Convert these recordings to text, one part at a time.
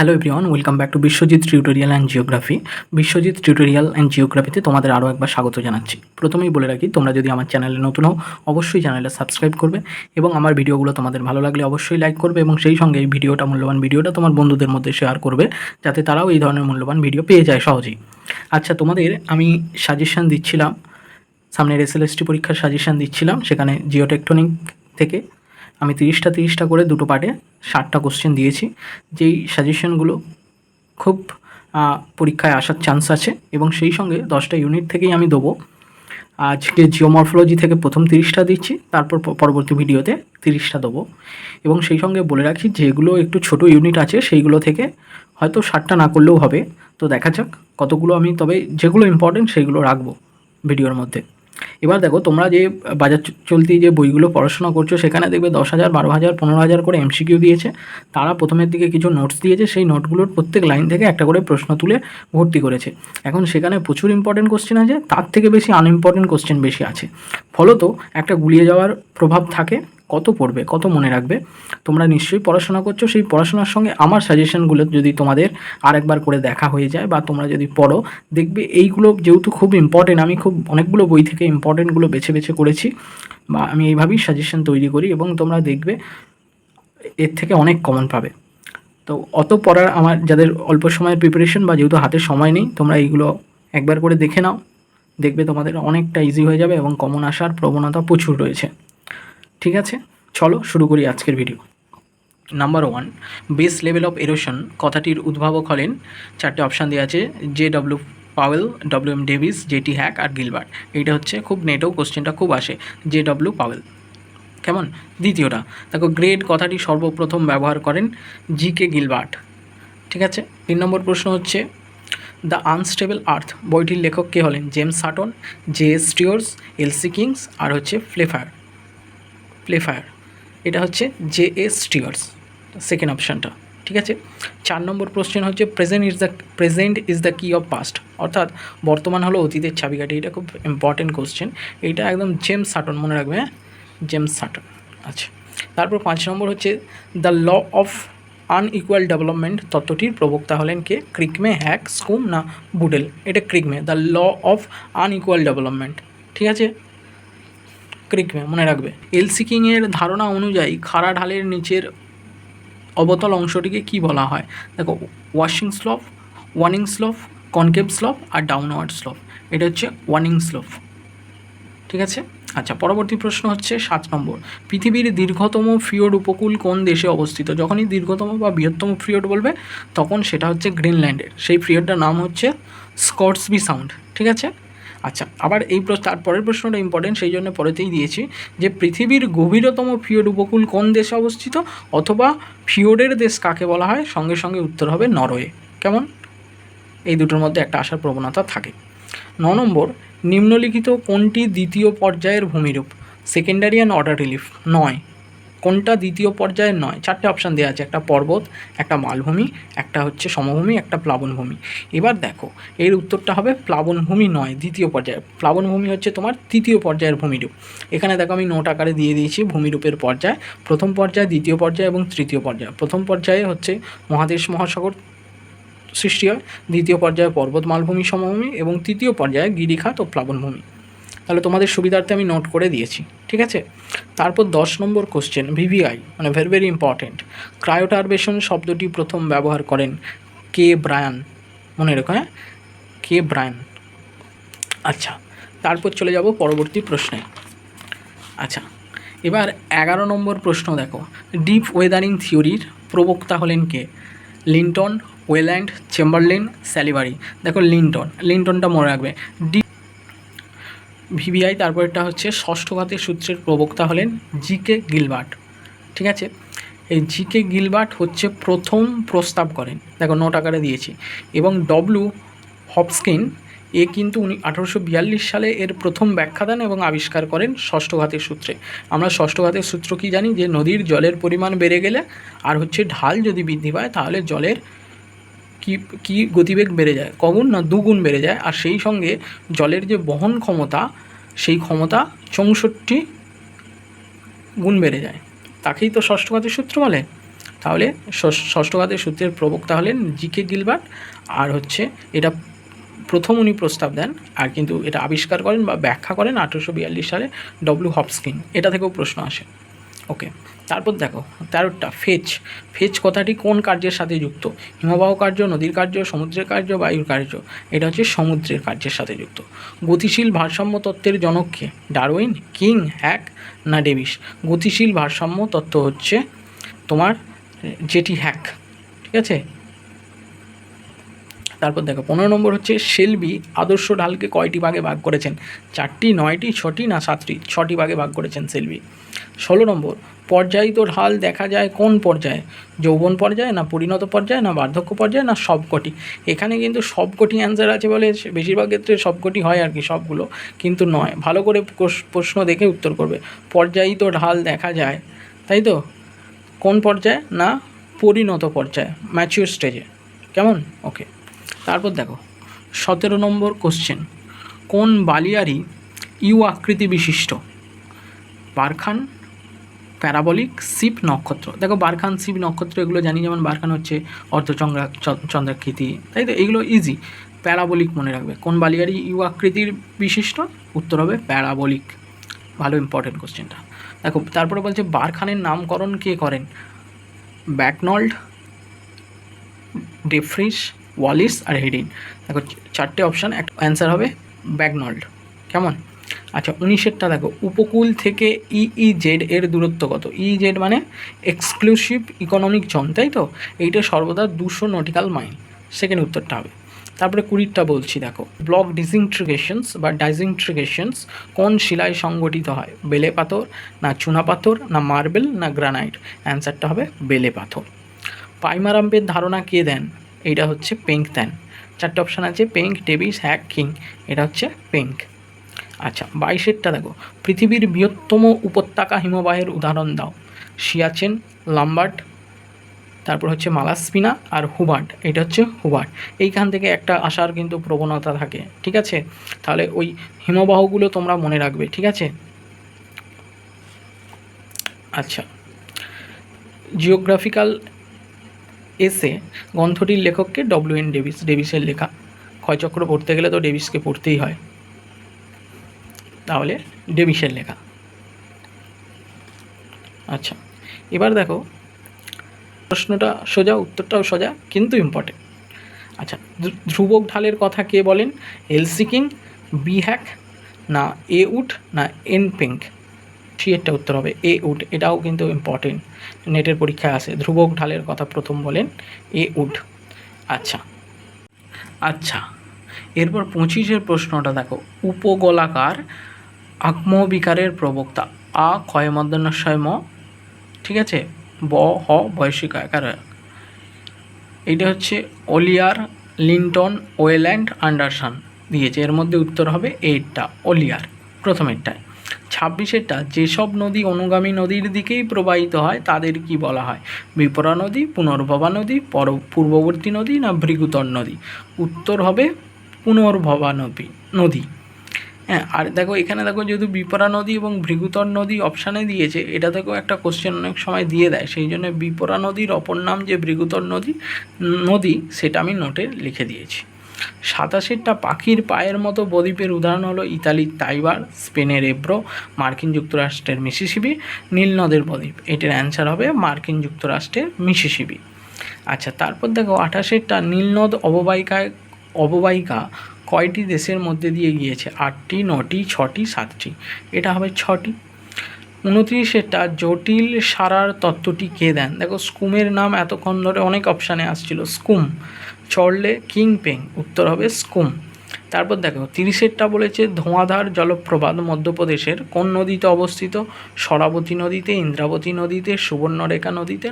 Hello everyone welcome back to Biswajit tutorial and geography Biswajit tutorial and জিওগ্রাফিতে তোমাদের আরও একবার স্বাগত জানাচ্ছি। প্রথমেই বলে রাখি, তোমরা যদি আমার চ্যানেলে নতুন হও, অবশ্যই চ্যানেলে সাবস্ক্রাইব করবে এবং আমার ভিডিওগুলো তোমাদের ভালো লাগলে অবশ্যই লাইক করবে এবং সেই সঙ্গে এই ভিডিওটা, মূল্যবান ভিডিওটা তোমার বন্ধুদের মধ্যে শেয়ার করবে, যাতে তারাও এই ধরনের মূল্যবান ভিডিও পেয়ে যায় সহজেই। আচ্ছা তোমাদের আমি সাজেশান দিচ্ছিলাম, সামনের এসএলএসটি পরীক্ষার সাজেশান দিচ্ছিলাম, সেখানে জিওটেকটনিক থেকে আমি তিরিশটা তিরিশটা করে দুটো পার্টে ষাটটা কোশ্চেন দিয়েছি। যেই সাজেশনগুলো খুব পরীক্ষায় আসার চান্স আছে এবং সেই সঙ্গে দশটা ইউনিট থেকেই আমি দেবো। আজকে জিওমরফোলজি থেকে প্রথম তিরিশটা দিচ্ছি, তারপর পরবর্তী ভিডিওতে তিরিশটা দেবো। এবং সেই সঙ্গে বলে রাখি, যেগুলো একটু ছোট ইউনিট আছে, সেইগুলো থেকে হয়তো ষাটটা না করলেও হবে। তো দেখা যাক কতগুলো আমি, তবে যেগুলো ইম্পর্টেন্ট সেইগুলো রাখব ভিডিওর মধ্যে। এবার দেখো, তোমরা যে বাজার চলতি যে বইগুলো পড়াশোনা করছ, সেখানে দেখবে দশ হাজার, বারো হাজার, পনেরো হাজার করে এমসিকিউ দিয়েছে। তারা প্রথমের দিকে কিছু নোটস দিয়েছে, সেই নোটগুলোর প্রত্যেক লাইন থেকে একটা করে প্রশ্ন তুলে ভর্তি করেছে। এখন সেখানে প্রচুর ইম্পর্টেন্ট কোশ্চেন আছে, তার থেকে বেশি আনইম্পর্টেন্ট কোশ্চেন বেশি আছে। ফলত একটা গুলিয়ে যাওয়ার প্রভাব থাকে। কত পড়বে, কত মনে রাখবে? তোমরা নিশ্চয়ই পড়াশোনা করছ, সেই পড়াশোনার সঙ্গে আমার সাজেশনগুলো যদি তোমাদের আরেকবার করে দেখা হয়ে যায় বা তোমরা যদি পড়ো, দেখবে এইগুলো যেহেতু খুব ইম্পর্টেন্ট আমি খুব অনেকগুলো বই থেকে ইম্পর্টেন্টগুলো বেছে বেছে করেছি, বা আমি এইভাবেই সাজেশন তৈরি করি এবং তোমরা দেখবে এর থেকে অনেক কমন পাবে। তো অত পড়ার আমার যাদের অল্প সময়ের প্রিপারেশন বা যেহেতু হাতে সময় নেই, তোমরা এইগুলো একবার করে দেখে নাও, দেখবে তোমাদের অনেকটা ইজি হয়ে যাবে এবং কমন আসার প্রবণতা প্রচুর রয়েছে। ঠিক আছে? চলো শুরু করি আজকের video number one base level of erosion কথাটির উদ্ভাবক হলেন চারটে অপশান দেওয়া আছে J W Powell W M Davis JT Hack আর গিলবার্ট এইটা হচ্ছে খুব নেটেও কোশ্চেনটা খুব আসে জে ডব্লিউ পাওয়েল কেমন? দ্বিতীয়টা, দেখো গ্রেড কথাটি সর্বপ্রথম ব্যবহার করেন জি কে গিলবার্ট ঠিক আছে? তিন নম্বর প্রশ্ন হচ্ছে দ্য আনস্টেবল আর্থ বইটির লেখক কে হলেন? James Sutton J S Steers LC Kings আর হচ্ছে ফ্লেফায়ার প্লেফায়ার এটা হচ্ছে জে এস স্টিয়ার্স সেকেন্ড অপশানটা ঠিক আছে? চার নম্বর কোশ্চেন হচ্ছে present is the present is the key of past অর্থাৎ বর্তমান হলো অতীতের চাবিকাঠি। এটা খুব ইম্পর্টেন্ট কোশ্চেন এইটা একদম জেমস সাটন মনে রাখবে হ্যাঁ? জেমস সাটন আচ্ছা। তারপর পাঁচ নম্বর হচ্ছে the law of unequal development তত্ত্বটির প্রবক্তা হলেন কে? ক্রিকমে হ্যাক, স্কুম না বুডেল? এটা Crickmay the law of unequal development ঠিক আছে? ক্রিকমে মনে রাখবে। এলসি কিংয়ের ধারণা অনুযায়ী খাড়া ঢালের নিচের অবতল অংশটিকে কি বলা হয়? দেখো waxing slope waning slope concave slope আর ডাউনওয়ার্ড স্লপ এটা হচ্ছে ওয়ানিং স্লপ ঠিক আছে? আচ্ছা পরবর্তী প্রশ্ন হচ্ছে সাত নম্বর। পৃথিবীর দীর্ঘতম ফিওর্ড উপকূল কোন দেশে অবস্থিত? যখনই দীর্ঘতম বা বৃহত্তম ফিওর্ড বলবে, তখন সেটা হচ্ছে গ্রিনল্যান্ডের। সেই ফিওর্ডটার নাম হচ্ছে স্কটসবি সাউন্ড। ঠিক আছে? আচ্ছা আবার এই প্রশ্ন, তার পরের প্রশ্নটা ইম্পর্টেন্ট সেই জন্য পরেতেই দিয়েছি যে পৃথিবীর গভীরতম ফিওর্ড উপকূল কোন দেশে অবস্থিত? অথবা ফিওর্ডের দেশ কাকে বলা হয়? সঙ্গে সঙ্গে উত্তর হবে নরওয়ে। কেমন? এই দুটোর মধ্যে একটা আসার প্রবণতা থাকে। ন নম্বর, নিম্নলিখিত কোনটি দ্বিতীয় পর্যায়ের ভূমিরূপ? সেকেন্ডারি অ্যান্ড অর্ডার রিলিফ নয়। কোনটা দ্বিতীয় পর্যায়ের নয়? চারটে অপশান দেওয়া আছে, একটা পর্বত, একটা মালভূমি, একটা হচ্ছে সমভূমি, একটা প্লাবনভূমি। এবার দেখো, এর উত্তরটা হবে প্লাবনভূমি নয়, দ্বিতীয় পর্যায়ে। প্লাবনভূমি হচ্ছে তোমার তৃতীয় পর্যায়ের ভূমিরূপ। এখানে দেখো আমি নোট আকারে দিয়ে দিয়েছি ভূমিরূপের পর্যায়। প্রথম পর্যায়, দ্বিতীয় পর্যায় এবং তৃতীয় পর্যায়। প্রথম পর্যায়ে হচ্ছে মহাদেশ মহাসাগর সৃষ্টি হয়, দ্বিতীয় পর্যায়ে পর্বত, মালভূমি, সমভূমি এবং তৃতীয় পর্যায়ে গিরিখাত ও প্লাবনভূমি। তাহলে তোমাদের সুবিধার্থে আমি নোট করে দিয়েছি, ঠিক আছে? তারপর দশ নম্বর কোশ্চেন ভিভিআই মানে ভেরি ভেরি ইম্পর্টেন্ট ক্রায়োটারবেশন শব্দটি প্রথম ব্যবহার করেন কে ব্রায়ান, মনে রেখো হ্যাঁ? কে ব্রায়ান। আচ্ছা তারপর চলে যাব পরবর্তী প্রশ্নে। আচ্ছা এবার এগারো নম্বর প্রশ্ন দেখো। ডিপ ওয়েদারিং থিওরির প্রবক্তা হলেন কে? লিন্টন, ওয়েল্যান্ড, চেম্বারলিন স্যালিভারি দেখো লিন্টন, লিন্টনটা মনে রাখবে। ডিপ ভিভিআই তারপরটা হচ্ছে ষষ্ঠ ঘাতের সূত্রের প্রবক্তা হলেন জি কে গিলবার্ট। ঠিক আছে? এই জি কে গিলবার্ট হচ্ছে প্রথম প্রস্তাব করেন। দেখো, নোট আকারে দিয়েছি। এবং ডব্লু হপস্কিন, এ কিন্তু উনি আঠারোশো বিয়াল্লিশ সালে এর প্রথম ব্যাখ্যা দেন এবং আবিষ্কার করেন ষষ্ঠ ঘাতের সূত্রে। আমরা ষষ্ঠ ঘাতের সূত্র কি জানি? যে নদীর জলের পরিমাণ বেড়ে গেলে আর হচ্ছে ঢাল যদি বৃদ্ধি পায়, তাহলে জলের কি কি গতিবেগ বেড়ে যায়? কগুণ না দুগুণ বেড়ে যায়? আর সেই সঙ্গে জলের যে বহন ক্ষমতা, সেই ক্ষমতা চৌষট্টি গুণ বেড়ে যায়। তাকেই তো ষষ্ঠঘাতের সূত্র বলে। তাহলে ষষ্ঠ ষষ্ঠঘাতের সূত্রের প্রবক্তা হলেন জি কে গিলবার্ট। আর হচ্ছে এটা প্রথম উনি প্রস্তাব দেন। আর কিন্তু এটা আবিষ্কার করেন বা ব্যাখ্যা করেন আঠেরোশো বিয়াল্লিশ সালে ডব্লিউ হপস্কিন। এটা থেকেও প্রশ্ন আসে। ওকে, তারপর দেখো, তেরোটা ফেচ ফেচ কথাটি কোন কার্যের সাথে যুক্ত? হিমবাহ কার্য, নদীর কার্য, সমুদ্রের কার্য, বায়ুর কার্য। এটা হচ্ছে সমুদ্রের কার্যের সাথে যুক্ত। গতিশীল ভারসাম্য তত্ত্বের জনককে ডারউইন, কিং, হ্যাক না ডেভিস? গতিশীল ভারসাম্য তত্ত্ব হচ্ছে তোমার, যেটি হ্যাক, ঠিক আছে? তারপর দেখো, পনেরো নম্বর হচ্ছে শেলবি আদর্শ ঢালকে কয়টি ভাগে ভাগ করেছেন? চারটি, নয়টি, ছটি না সাতটি? ছটি ভাগে ভাগ করেছেন সেলবি ষোলো নম্বর, পর্যায়িত ঢাল দেখা যায় কোন পর্যায়ে? যৌবন পর্যায়ে না পরিণত পর্যায়ে না বার্ধক্য পর্যায়ে না সবকটি? এখানে কিন্তু সবকটি অ্যান্সার আছে বলে বেশিরভাগ ক্ষেত্রে সবকটি হয় আর কি, সবগুলো কিন্তু নয়। ভালো করে প্রশ্ন দেখে উত্তর করবে। পর্যায়িত ঢাল দেখা যায়, তাই তো? কোন পর্যায়ে না পরিণত পর্যায়ে? ম্যাচিউর স্টেজে। কেমন? ওকে। তারপর দেখো, সতেরো নম্বর কোশ্চেন কোন বালিয়ারি ইউ আকৃতি বিশিষ্ট? বারখান প্যারাবলিক শিব নক্ষত্র। দেখো, বারখান, শিব নক্ষত্র এগুলো জানি, যেমন বারখান হচ্ছে অর্ধচন্দ্রা চন্দ্রাকৃতি, তাই তো? এগুলো ইজি প্যারাবলিক মনে রাখবে। কোন বালিয়ারি ইউ আকৃতির বিশিষ্ট? উত্তর হবে প্যারাবলিক ভালো ইম্পর্টেন্ট কোশ্চেনটা দেখো, তারপরে বলছে, বারখানের নামকরণ কে করেন? ব্যাকনল্ড, ডেফ্রিস ওয়ালিস আর হেডিন। দেখো চারটে অপশান একটা অ্যান্সার হবে ব্যাগনল্ড কেমন? আচ্ছা উনিশেরটা দেখো, উপকূল থেকে ইই জেড এর দূরত্ব কত? ই জেড মানে এক্সক্লুসিভ ইকোনমিক জোন তাই তো? এইটা সর্বদা দুশো নটিক্যাল মাইল সেকেন্ড উত্তরটা হবে। তারপরে কুড়িরটা বলছি, দেখো ব্লক ডিসইন্ট্রিগেশনস বা ডাইজিন্ট্রিগেশনস কোন শিলায় সংগঠিত হয়? বেলে পাথর না চুনা পাথর না মার্বেল না গ্রানাইট অ্যান্সারটা হবে বেলে পাথর। পাইমারাম্পের ধারণা কে দেন? এইটা হচ্ছে পেঙ্ক দেন চারটে অপশান আছে পেঙ্ক ডেভিস হ্যাক কিং এটা হচ্ছে পেঙ্ক আচ্ছা বাইশেরটা দেখো। পৃথিবীর বৃহত্তম উপত্যকা হিমবাহের উদাহরণ দাও। সিয়াচেন, লাম্বার্ট, তারপর হচ্ছে মালাসপিনা আর হুবার্ট। এটা হচ্ছে হুবার্ট। এইখান থেকে একটা আসার কিন্তু প্রবণতা থাকে, ঠিক আছে? তাহলে ওই হিমবাহগুলো তোমরা মনে রাখবে, ঠিক আছে? আচ্ছা। জিওগ্রাফিক্যাল এসে গ্রন্থটির লেখককে ডব্লিউ এন ডেভিস ডেভিসের লেখা। ক্ষয়চক্র পড়তে গেলে তো ডেভিসকে পড়তেই হয়। তাহলে ডেভিসের লেখা। আচ্ছা এবার দেখো, প্রশ্নটা সোজা, উত্তরটাও সোজা, কিন্তু ইম্পর্টেন্ট আচ্ছা ধ্রুবক ঢালের কথা কে বলেন? এলসিকিং বি হ্যাক না এ উড না এন পিঙ্ক একটা উত্তর হবে এ উড এটাও কিন্তু ইম্পর্টেন্ট নেটের পরীক্ষায় আসে ধ্রুবক ঢালের কথা প্রথম বলেন এ উড আচ্ছা। আচ্ছা। এরপর পঁচিশের প্রশ্নটা দেখো। উপগোলাকার আগ্মবিকারের প্রবক্তা আ ক্ষয় মধ্যাহ্নশয় ম ঠিক আছে? ব, হ বয়সিক আকার। এটা হচ্ছে ওলিয়ার লিন্টন, ওয়েল্যান্ড, আন্ডারসন দিয়েছে। এর মধ্যে উত্তর হবে এইটটা ওলিয়ার প্রথমেরটায়। ছাব্বিশেরটা, যেসব নদী অনুগামী নদীর দিকেই প্রবাহিত হয়, তাদের কি বলা হয়? বিপরা নদী, পুনর্ভবা নদী, পর পূর্ববর্তী নদী না ভৃগুতর নদী? উত্তর হবে পুনর্ভবা নদী নদী। হ্যাঁ আর দেখো, এখানে দেখো যেহেতু বিপরা নদী এবং ভৃগুতর নদী অপশানে দিয়েছে, এটা থেকেও একটা কোশ্চেন অনেক সময় দিয়ে দেয়, সেই জন্য বিপরা নদীর অপর নাম যে ভৃগুতর নদী নদী, সেটা আমি নোটে লিখে দিয়েছি। সাতাশেরটা পাখির পায়ের মতো বদ্বীপের উদাহরণ হলো ইতালির তাইবার স্পেনের এব্রো, মার্কিন যুক্তরাষ্ট্রের মিসিসিবি নীল নদের বদ্বীপ। এটার অ্যান্সার হবে মার্কিন যুক্তরাষ্ট্রের মিসিসিবি আচ্ছা তারপর দেখো আঠাশেরটা নীলনদ অববাহিকায়, অববাহিকা কয়টি দেশের মধ্যে দিয়ে গিয়েছে? আটটি, নটি, ছটি, সাতটি। এটা হবে ছটি। উনত্রিশেরটা জটিল সারার তত্ত্বটি কে দেন? দেখো স্কুমের নাম এতক্ষণ ধরে অনেক অপশানে আসছিল। স্কুম। চড়লে কিং পেং উত্তর হবে স্কুম। তারপর দেখো, তিরিশেরটা বলেছে ধোঁয়াধার জলপ্রপাত মধ্যপ্রদেশের কোন নদীতে অবস্থিত? সরাবতী নদীতে, ইন্দ্রাবতী নদীতে, সুবর্ণরেখা নদীতে,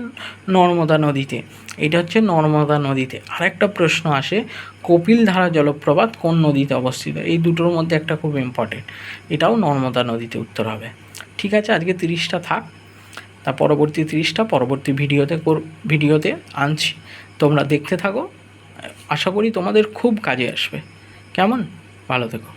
নর্মদা নদীতে। এটা হচ্ছে নর্মদা নদীতে। আরেকটা প্রশ্ন আসে, কপিলধারা জলপ্রপাত কোন নদীতে অবস্থিত? এই দুটোর মধ্যে একটা খুব ইম্পর্টেন্ট এটাও নর্মদা নদীতে উত্তর হবে। ঠিক আছে, আজকে তিরিশটা থাক। তা পরবর্তী তিরিশটা পরবর্তী ভিডিওতে ভিডিওতে আনছি। তোমরা দেখতে থাকো। আশা করি তোমাদের খুব কাজে আসবে। কেমন? ভালো থেকো।